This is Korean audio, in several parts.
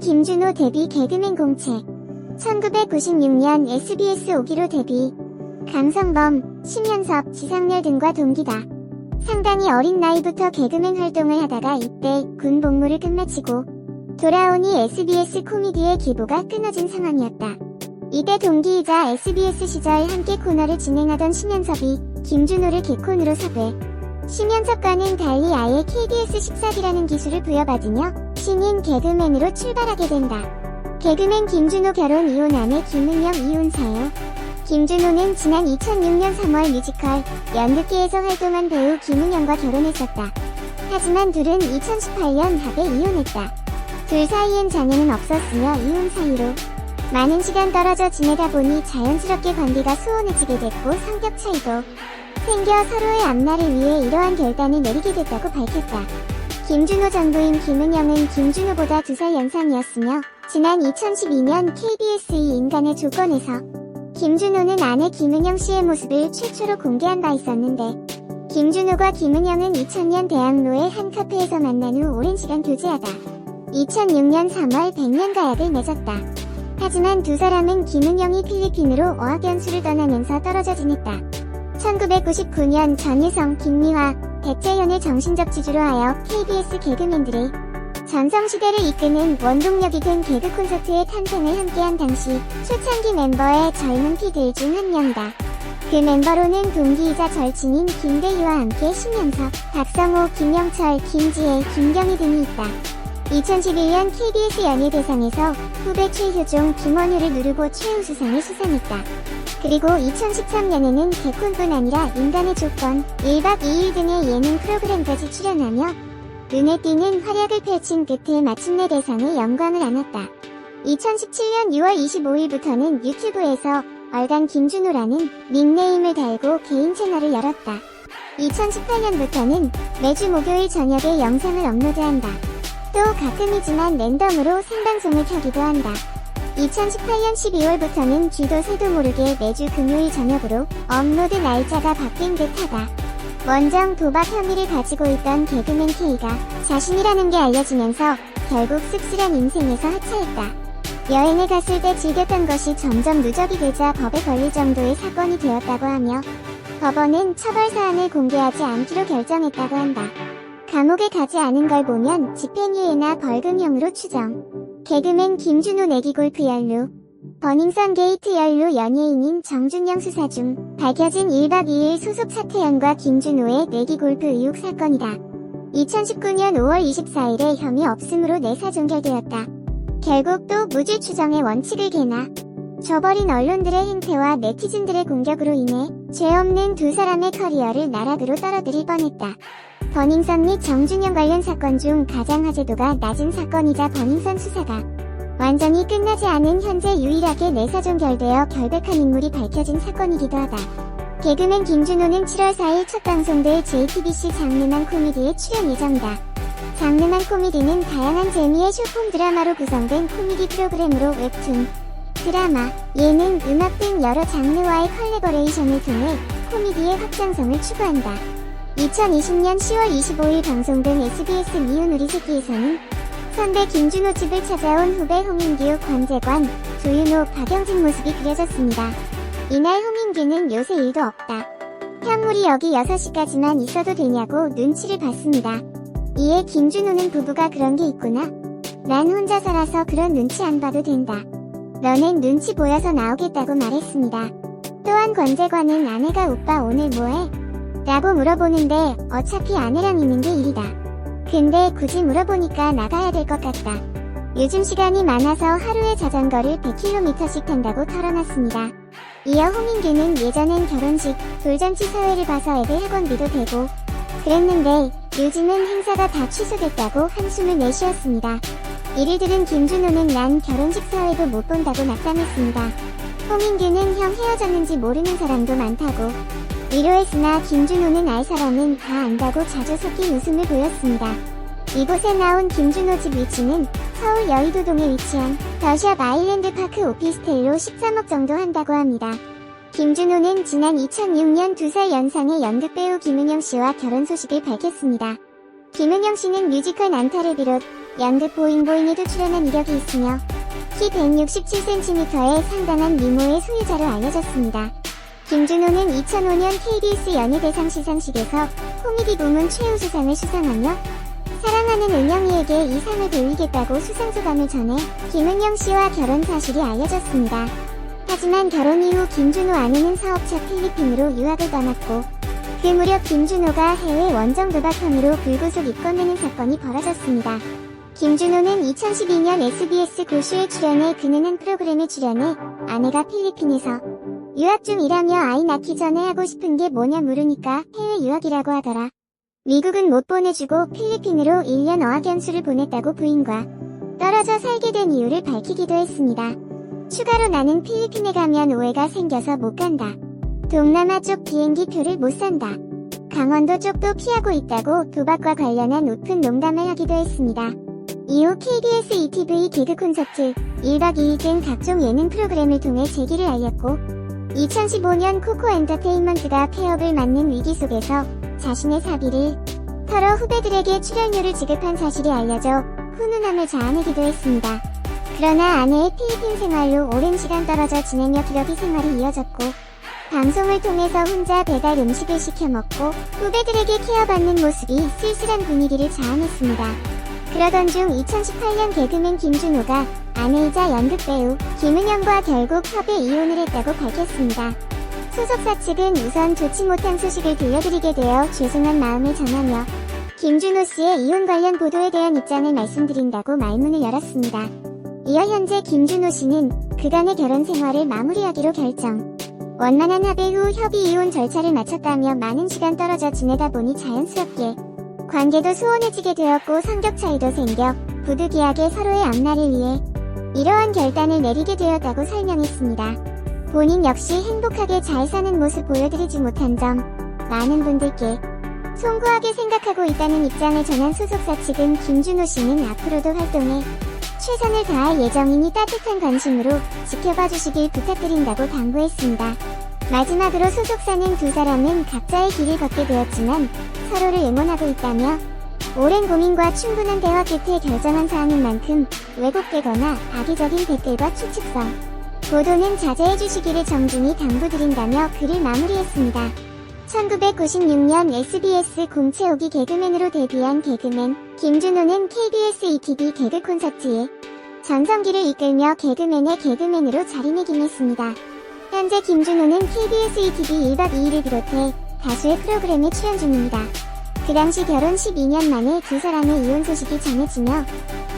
김준호 데뷔 개그맨 공채 1996년 SBS 5기로 데뷔 강성범, 심연섭, 지상렬 등과 동기다. 상당히 어린 나이부터 개그맨 활동을 하다가 이때 군 복무를 끝마치고 돌아오니 SBS 코미디의 기부가 끊어진 상황이었다. 이때 동기이자 SBS 시절 함께 코너를 진행하던 심연섭이 김준호를 개콘으로 섭외. 심연섭과는 달리 아예 KBS 식사기라는 기술을 부여받으며 신인 개그맨으로 출발하게 된다. 개그맨 김준호 결혼 이혼 아내 김은영 이혼 사유. 김준호는 지난 2006년 3월 뮤지컬 연극계에서 활동한 배우 김은영과 결혼했었다. 하지만 둘은 2018년 합에 이혼했다. 둘 사이엔 자녀는 없었으며 이혼 사이로 많은 시간 떨어져 지내다 보니 자연스럽게 관계가 소원해지게 됐고 성격 차이도 생겨 서로의 앞날을 위해 이러한 결단을 내리게 됐다고 밝혔다. 김준호 전부인 김은영은 김준호보다 두 살 연상이었으며 지난 2012년 KBS 이 인간의 조건에서 김준호는 아내 김은영 씨의 모습을 최초로 공개한 바 있었는데 김준호가 김은영은 2000년 대학로의 한 카페에서 만난 후 오랜 시간 교제하다 2006년 3월 백년 가약을 맺었다. 하지만 두 사람은 김은영이 필리핀으로 어학연수를 떠나면서 떨어져 지냈다. 1999년 전유성, 김미화, 백재현의 정신적 지주로 하여 KBS 개그맨들의 전성시대를 이끄는 원동력이 된 개그 콘서트의 탄생을 함께한 당시 초창기 멤버의 젊은 피들 중 한 명이다. 그 멤버로는 동기이자 절친인 김대희와 함께 신명섭, 박성호, 김영철, 김지혜, 김경희 등이 있다. 2011년 KBS 연예대상에서 후배 최효종, 김원효를 누르고 최우수상을 수상했다. 그리고 2013년에는 개콘뿐 아니라 인간의 조건, 1박 2일 등의 예능 프로그램까지 출연하며 눈에 띄는 활약을 펼친 끝에 마침내 대상에 영광을 안았다. 2017년 6월 25일부터는 유튜브에서 얼간 김준호라는 닉네임을 달고 개인 채널을 열었다. 2018년부터는 매주 목요일 저녁에 영상을 업로드한다. 또 가끔이지만 랜덤으로 생방송을 켜기도 한다. 2018년 12월부터는 쥐도 새도 모르게 매주 금요일 저녁으로 업로드 날짜가 바뀐 듯하다. 원정 도박 혐의를 가지고 있던 개그맨 K가 자신이라는 게 알려지면서 결국 씁쓸한 인생에서 하차했다. 여행을 갔을 때 즐겼던 것이 점점 누적이 되자 법에 걸릴 정도의 사건이 되었다고 하며 법원은 처벌 사안을 공개하지 않기로 결정했다고 한다. 감옥에 가지 않은 걸 보면 집행유예나 벌금형으로 추정. 개그맨 김준호 내기골프 연루. 버닝썬 게이트 연루 연예인인 정준영 수사 중 밝혀진 1박 2일 소속 차태현과 김준호의 내기골프 의혹 사건이다. 2019년 5월 24일에 혐의 없음으로 내사 종결되었다. 결국 또 무죄 추정의 원칙을 개나 저버린 언론들의 행태와 네티즌들의 공격으로 인해 죄 없는 두 사람의 커리어를 나락으로 떨어뜨릴 뻔했다. 버닝썬 및 정준영 관련 사건 중 가장 화제도가 낮은 사건이자 버닝썬 수사가 완전히 끝나지 않은 현재 유일하게 내사 종 결되어 결백한 인물이 밝혀진 사건이기도 하다. 개그맨 김준호는 7월 4일 첫 방송될 JTBC 장르만 코미디에 출연 예정이다. 장르만 코미디는 다양한 재미의 쇼폼 드라마로 구성된 코미디 프로그램으로 웹툰, 드라마, 예능, 음악 등 여러 장르와의 컬래버레이션을 통해 코미디의 확장성을 추구한다. 2020년 10월 25일 방송된 SBS 미운 우리 새끼에서는 선배 김준호 집을 찾아온 후배 홍인규, 권재관, 조윤호, 박영진 모습이 그려졌습니다. 이날 홍인규는 요새 일도 없다. 현물이 여기 6시까지만 있어도 되냐고 눈치를 봤습니다. 이에 김준호는 부부가 그런 게 있구나. 난 혼자 살아서 그런 눈치 안 봐도 된다. 너넨 눈치 보여서 나오겠다고 말했습니다. 또한 권재관은 아내가 오빠 오늘 뭐해? 라고 물어보는데 어차피 아내랑 있는 게 일이다. 근데 굳이 물어보니까 나가야 될 것 같다. 요즘 시간이 많아서 하루에 자전거를 100km씩 탄다고 털어놨습니다. 이어 홍인규는 예전엔 결혼식, 돌잔치 사회를 봐서 애들 학원비도 되고 그랬는데 요즘은 행사가 다 취소됐다고 한숨을 내쉬었습니다. 이를 들은 김준호는 난 결혼식 사회도 못 본다고 낙담했습니다. 홍인규는 형 헤어졌는지 모르는 사람도 많다고 위로했으나 김준호는 알 사람은 다 안다고 자주 섞인 웃음을 보였습니다. 이곳에 나온 김준호 집 위치는 서울 여의도동에 위치한 더샵 아일랜드 파크 오피스텔로 13억 정도 한다고 합니다. 김준호는 지난 2006년 2살 연상의 연극배우 김은영 씨와 결혼 소식을 밝혔습니다. 김은영 씨는 뮤지컬 난타를 비롯 연극 보잉보잉에도 출연한 이력이 있으며 키 167cm의 상당한 미모의 소유자로 알려졌습니다. 김준호는 2005년 KBS 연예대상 시상식에서 코미디 부문 최우수상을 수상하며 사랑하는 은영이에게 이 상을 돌리겠다고 수상 소감을 전해 김은영 씨와 결혼 사실이 알려졌습니다. 하지만 결혼 이후 김준호 아내는 사업차 필리핀으로 유학을 떠났고 그 무렵 김준호가 해외 원정 도박 혐의로 불구속 입건되는 사건이 벌어졌습니다. 김준호는 2012년 SBS 고쇼에 출연해 그는 한 프로그램에 출연해 아내가 필리핀에서 유학 중이라며 아이 낳기 전에 하고 싶은 게 뭐냐 물으니까 해외 유학이라고 하더라. 미국은 못 보내주고 필리핀으로 1년 어학연수를 보냈다고 부인과 떨어져 살게 된 이유를 밝히기도 했습니다. 추가로 나는 필리핀에 가면 오해가 생겨서 못 간다. 동남아 쪽 비행기 표를 못 산다. 강원도 쪽도 피하고 있다고 도박과 관련한 웃픈 농담을 하기도 했습니다. 이후 KBS ETV 개그 콘서트, 1박 2일 등 각종 예능 프로그램을 통해 재기를 알렸고 2015년 코코 엔터테인먼트가 폐업을 맞는 위기 속에서 자신의 사비를 털어 후배들에게 출연료를 지급한 사실이 알려져 훈훈함을 자아내기도 했습니다. 그러나 아내의 필리핀 생활로 오랜 시간 떨어져 지내며 기러기 생활이 이어졌고 방송을 통해서 혼자 배달 음식을 시켜 먹고 후배들에게 케어받는 모습이 쓸쓸한 분위기를 자아냈습니다. 그러던 중 2018년 개그맨 김준호가 아내이자 연극배우 김은영과 결국 협의 이혼을 했다고 밝혔습니다. 소속사 측은 우선 좋지 못한 소식을 들려드리게 되어 죄송한 마음을 전하며 김준호 씨의 이혼 관련 보도에 대한 입장을 말씀드린다고 말문을 열었습니다. 이어 현재 김준호 씨는 그간의 결혼 생활을 마무리하기로 결정. 원만한 합의 후 협의 이혼 절차를 마쳤다며 많은 시간 떨어져 지내다 보니 자연스럽게 관계도 소원해지게 되었고 성격 차이도 생겨 부득이하게 서로의 앞날을 위해 이러한 결단을 내리게 되었다고 설명했습니다. 본인 역시 행복하게 잘 사는 모습 보여드리지 못한 점 많은 분들께 송구하게 생각하고 있다는 입장을 전한 소속사 측은 김준호 씨는 앞으로도 활동에 최선을 다할 예정이니 따뜻한 관심으로 지켜봐 주시길 부탁드린다고 당부했습니다. 마지막으로 소속사는 두 사람은 각자의 길을 걷게 되었지만 서로를 응원하고 있다며 오랜 고민과 충분한 대화 끝에 결정한 사안인 만큼 왜곡되거나 악의적인 댓글과 추측성, 보도는 자제해 주시기를 정중히 당부드린다며 글을 마무리했습니다. 1996년 SBS 공채오기 개그맨으로 데뷔한 개그맨 김준호는 KBS ETV 개그 콘서트에 전성기를 이끌며 개그맨의 개그맨으로 자리매김했습니다. 현재 김준호는 KBS ETV 1박 2일을 비롯해 다수의 프로그램에 출연 중입니다. 그 당시 결혼 12년 만에 두 사람의 이혼 소식이 전해지며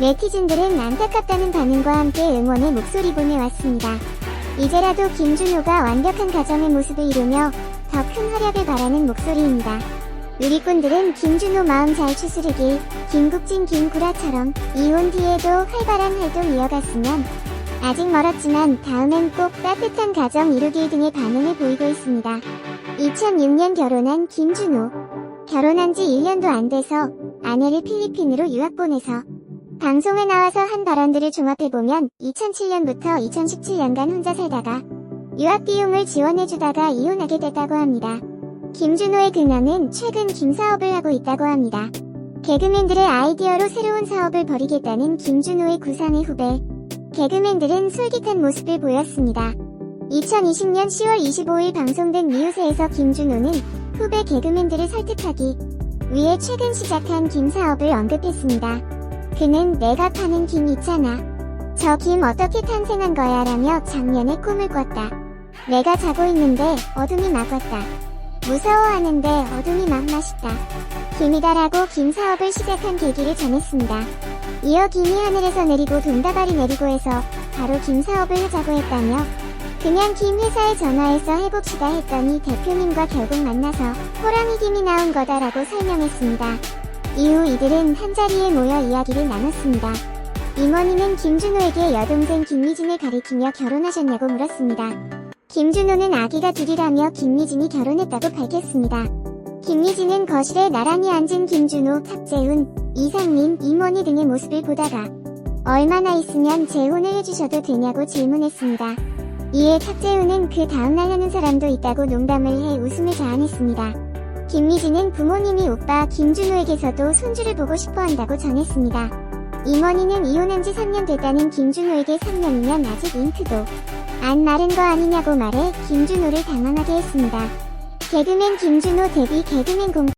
네티즌들은 안타깝다는 반응과 함께 응원의 목소리 보내왔습니다. 이제라도 김준호가 완벽한 가정의 모습을 이루며 더 큰 활약을 바라는 목소리입니다. 누리꾼들은 김준호 마음 잘 추스르길 김국진 김구라처럼 이혼 뒤에도 활발한 활동 이어갔으면 아직 멀었지만 다음엔 꼭 따뜻한 가정 이루길 등의 반응을 보이고 있습니다. 2006년 결혼한 김준호. 결혼한 지 1년도 안 돼서 아내를 필리핀으로 유학 보내서 방송에 나와서 한 발언들을 종합해보면 2007년부터 2017년간 혼자 살다가 유학 비용을 지원해주다가 이혼하게 됐다고 합니다. 김준호의 근황은 최근 김사업을 하고 있다고 합니다. 개그맨들의 아이디어로 새로운 사업을 벌이겠다는 김준호의 구상의 후배. 개그맨들은 솔깃한 모습을 보였습니다. 2020년 10월 25일 방송된 뉴스에서 김준호는 후배 개그맨들을 설득하기 위해 최근 시작한 김 사업을 언급했습니다. 그는 내가 파는 김 있잖아. 저 김 어떻게 탄생한 거야 라며 작년에 꿈을 꿨다. 내가 자고 있는데 어둠이 막 왔다. 무서워하는데 어둠이 막 맛있다. 김이다라고 김 사업을 시작한 계기를 전했습니다. 이어 김이 하늘에서 내리고 돈다발이 내리고 해서 바로 김 사업을 하자고 했다며 그냥 김 회사에 전화해서 해봅시다 했더니 대표님과 결국 만나서 호랑이 김이 나온 거다라고 설명했습니다. 이후 이들은 한자리에 모여 이야기를 나눴습니다. 임원희는 김준호에게 여동생 김미진을 가리키며 결혼하셨냐고 물었습니다. 김준호는 아기가 둘이라며 김미진이 결혼했다고 밝혔습니다. 김예진은 거실에 나란히 앉은 김준호, 탁재훈, 이상민, 임원희 등의 모습을 보다가 얼마나 있으면 재혼을 해주셔도 되냐고 질문했습니다. 이에 탁재훈은 그 다음날 하는 사람도 있다고 농담을 해 웃음을 자아냈습니다. 김미진은 부모님이 오빠 김준호에게서도 손주를 보고 싶어 한다고 전했습니다. 임원희는 이혼한 지 3년 됐다는 김준호에게 3년이면 아직 잉크도 안 마른 거 아니냐고 말해 김준호를 당황하게 했습니다. 개그맨 김준호 데뷔 개그맨 공